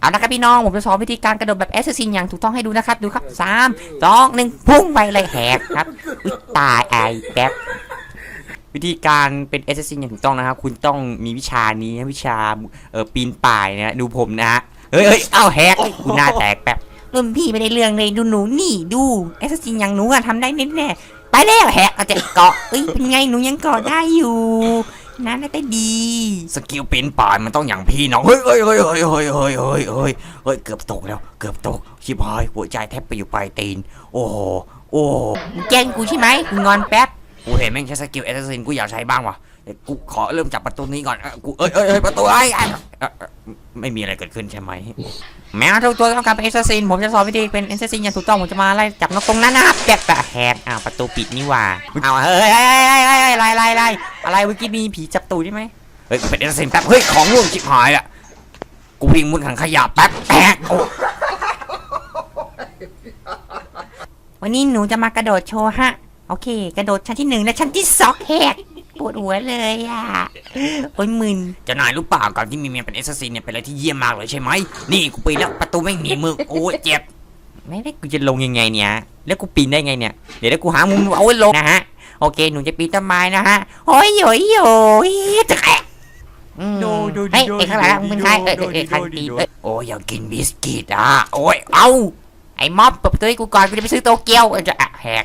เอาละครับพี่น้องผมจะสอนวิธีการกระโดดแบบแอสซิสินอย่างถูกต้องให้ดูนะครับ ดูครับสามสองหนึ่งพุ่งไปเลยแหกครับอุ๊ยตายไอแป๊บวิธีการเป็นแอสซิสินอย่างถูกต้องนะครับ คุณต้องมีวิชานี้วิชาเออปีนป่ายนะดูผมนะฮะเฮ้ยเฮ้ยเอ้าแหกคุณหน้าแตกแป๊บรุ่นพี่ไม่ได้เรื่องเลยดูหนูนี่ดูแอสซิสินอย่างหนูอะทำได้แน่ๆไปแล้วแหกเอาจะเกาะเอ้ยเป็นไงหนูยังเกาะได้อยู่ นั่นน่าจะดี สกิลปีนป่ายมันต้องอย่างพี่น้อง เฮ้ยเฮ้ยเฮ้ยเฮ้ยเฮ้ยเฮ้ยเฮ้ยเฮ้ยเฮ้ยเกือบตกแล้ว เกือบตก ชิบหายหัวใจแทบไปอยู่ปลายตีน โอ้โห โอ้โหมึงแกล้งกูใช่ไหมกูงอนแป๊บ กูเห็นแม่งใช้สกิลแอสซัสซินกูอยากใช้บ้างว่ะเดี๋ยว กูขอเริ่มจับประตูนี้ก่อนเอ้ยกูเอ้ยเอ้ยเอ้ยประตูไอ้ไอ้เอ้ยเอ้ยไม่มีอะไรเกิดขึ้นใช่ไหม แมวทุกตัวต้องการเป็นเอสซินผมจะสอนวิธีเป็นเอสซินอย่างถูกต้องผมจะมาไล่จับนกตรงนั้นนะครับแจกแต่แหกอ้าวประตูปิดนี่หว่าอ้าวเฮ้ยเฮ้ยเฮ้ยเฮ้ยเฮ้ยอะไรอะไรอะไรอะไรเมื่อกี้มีผีจับตูดใช่ไหมเฮ้ยกูเป็นแอสซัสซินแป๊บเฮ้ยของร่วงชิบหายอะกูวิ่งมุดถังขยะแป๊บแตกโอ้วันนี้หนูจะมากระโดดโชว์ฮะ โอเค กระโดดชั้นที่หนึ่งและชั้นที่สองแหก ปวดหัวเลยอะโอ้ยมึนเจะนายรู้เปล่าการที่มีเมียเป็นแอสซัสซินเนี่ยเป็นอะไรที่เยี่ยมมากเลยใช่ไหมนี่กูปีนแล้วประตูไม่งหนีมือโอ้ยเจ็บไม่ได้กูจะลงยังไงเนี่ยแล้วกูปีนได้ไงเนี่ยเดี๋ยวเดี๋ยวกูหามุมเอาไว้ลงนะฮะโอเคหนูจะปีนต้นไม้นะฮะโอ้ยโยยโยยจะแกะอืมเฮ้ยไอ้ข้างหลังมึงเป็นใครเอ้ยเอ้ยเอ้ยใครปีนเอ้ยโอ้ยอยากกินบิสกิตอะโอ้ยเอาไอ้ม็อบเปิดประตูให้กูก่อนกูจะไปซื้อโตเกียวเออจะอะแหก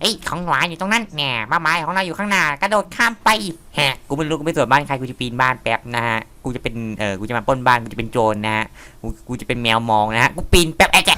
เอ้ยของหวานอยู่ตรงนั้นแหน่บ้าไม้ของเราอยู่ข้างหน้ากระโดดข้ามไปแหกกูไม่รู้กูไม่ตรวจบ้านใครกูจะปีนบ้านแป๊บนะฮะกูจะเป็นเออกูจะมาปล้นบ้านกูจะเป็นโจรนะฮะกูกูจะเป็นแมวมองนะฮะกูปีนแป๊บไอ้แจ๊